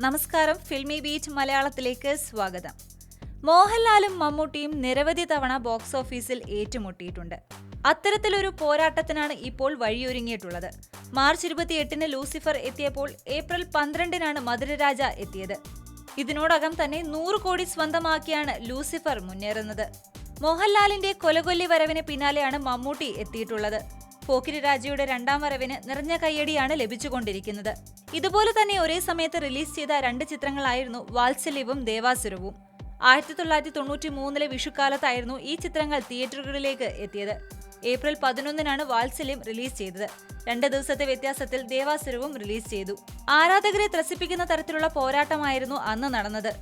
നമസ്കാരം. Filmy beat മലയാളത്തിലേക്ക് സ്വാഗതം. മോഹൻലാലും മമ്മൂട്ടിയും നിരവധി തവണ ബോക്സ് ഓഫീസിൽ ഏറ്റുമുട്ടിയിട്ടുണ്ട്. അത്തരത്തിലൊരു പോരാട്ടത്തിനാണ് ഇപ്പോൾ വഴിയൊരുങ്ങിയിട്ടുള്ളത്. മാർച്ച് ഇരുപത്തിയെട്ടിന് ലൂസിഫർ എത്തിയപ്പോൾ ഏപ്രിൽ പന്ത്രണ്ടിനാണ് മധുരരാജ എത്തിയത്. ഇതിനോടകം തന്നെ നൂറ് കോടി സ്വന്തമാക്കിയാണ് ലൂസിഫർ മുന്നേറുന്നത്. മോഹൻലാലിന്റെ കൊലകൊല്ലി വരവിന് പിന്നാലെയാണ് മമ്മൂട്ടി എത്തിയിട്ടുള്ളത്. പോക്കിരി രാജയുടെ രണ്ടാം വരവിന് നിറഞ്ഞ കയ്യടിയാണ് ലഭിച്ചുകൊണ്ടിരിക്കുന്നത്. ഇതുപോലെ തന്നെ ഒരേ സമയത്ത് റിലീസ് ചെയ്ത രണ്ട് ചിത്രങ്ങളായിരുന്നു വാത്സല്യവും ദേവാസുരവും. ആയിരത്തി തൊള്ളായിരത്തി തൊണ്ണൂറ്റി മൂന്നിലെ വിഷുക്കാലത്തായിരുന്നു ഈ ചിത്രങ്ങൾ തിയേറ്ററുകളിലേക്ക് എത്തിയത്. ഏപ്രിൽ പതിനൊന്നിനാണ് വാത്സല്യം റിലീസ് ചെയ്തത്. രണ്ട് ദിവസത്തെ വ്യത്യാസത്തിൽ ദേവാസുരവും റിലീസ് ചെയ്തു. ആരാധകരെ ത്രസിപ്പിക്കുന്ന തരത്തിലുള്ള പോരാട്ടമായിരുന്നു അന്ന് നടന്നത്.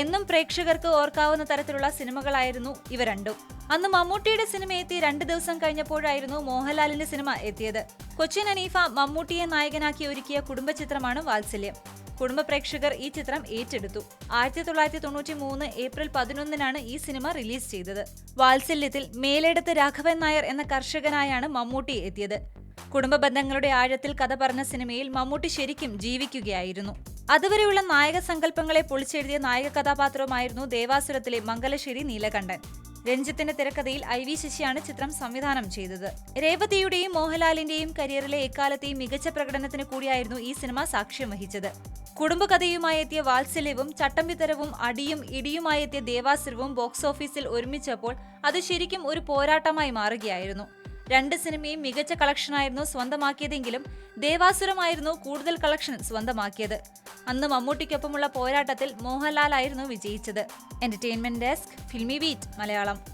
എന്നും പ്രേക്ഷകർക്ക് ഓർക്കാവുന്ന തരത്തിലുള്ള സിനിമകളായിരുന്നു ഇവ രണ്ടും. അന്ന് മമ്മൂട്ടിയുടെ സിനിമ എത്തി രണ്ട് ദിവസം കഴിഞ്ഞപ്പോഴായിരുന്നു മോഹൻലാലിന്റെ സിനിമ എത്തിയത്. കൊച്ചിൻ അനീഫ മമ്മൂട്ടിയെ നായകനാക്കി ഒരുക്കിയ കുടുംബ ചിത്രമാണ് വാത്സല്യം. കുടുംബ പ്രേക്ഷകർ ഈ ചിത്രം ഏറ്റെടുത്തു. ആയിരത്തി തൊള്ളായിരത്തി തൊണ്ണൂറ്റി മൂന്ന് ഏപ്രിൽ പതിനൊന്നിനാണ് ഈ സിനിമ റിലീസ് ചെയ്തത്. വാത്സല്യത്തിൽ മേലെടുത്ത് രാഘവൻ നായർ എന്ന കർഷകനായാണ് മമ്മൂട്ടി എത്തിയത്. കുടുംബ ബന്ധങ്ങളുടെ ആഴത്തിൽ കഥ പറഞ്ഞ സിനിമയിൽ മമ്മൂട്ടി ശരിക്കും ജീവിക്കുകയായിരുന്നു. അതുവരെയുള്ള നായക സങ്കല്പങ്ങളെ പൊളിച്ചെഴുതിയ നായക കഥാപാത്രവുമായിരുന്നു ദേവാസുരത്തിലെ മംഗലശ്ശേരി നീലകണ്ഠൻ. രഞ്ജിത്തിന്റെ തിരക്കഥയിൽ ഐ വി ശശിയാണ് ചിത്രം സംവിധാനം ചെയ്തത്. രേവതിയുടെയും മോഹൻലാലിന്റെയും കരിയറിലെ എക്കാലത്തെയും മികച്ച പ്രകടനത്തിന് കൂടിയായിരുന്നു ഈ സിനിമ സാക്ഷ്യം വഹിച്ചത്. കുടുംബകഥയുമായി എത്തിയ വാത്സല്യവും ചട്ടമ്പിത്തരവും അടിയും ഇടിയുമായി എത്തിയ ദേവാസുരവും ബോക്സ് ഓഫീസിൽ ഒരുമിച്ചപ്പോൾ അത് ശരിക്കും ഒരു പോരാട്ടമായി മാറുകയായിരുന്നു. രണ്ട് സിനിമയും മികച്ച കളക്ഷനായിരുന്നു സ്വന്തമാക്കിയതെങ്കിലും ദേവാസുരമായിരുന്നു കൂടുതൽ കളക്ഷൻ സ്വന്തമാക്കിയത്. അന്ന് മമ്മൂട്ടിക്കൊപ്പമുള്ള പോരാട്ടത്തിൽ മോഹൻലാൽ ആയിരുന്നു വിജയിച്ചത്. Entertainment desk Filmibeat Malayalam.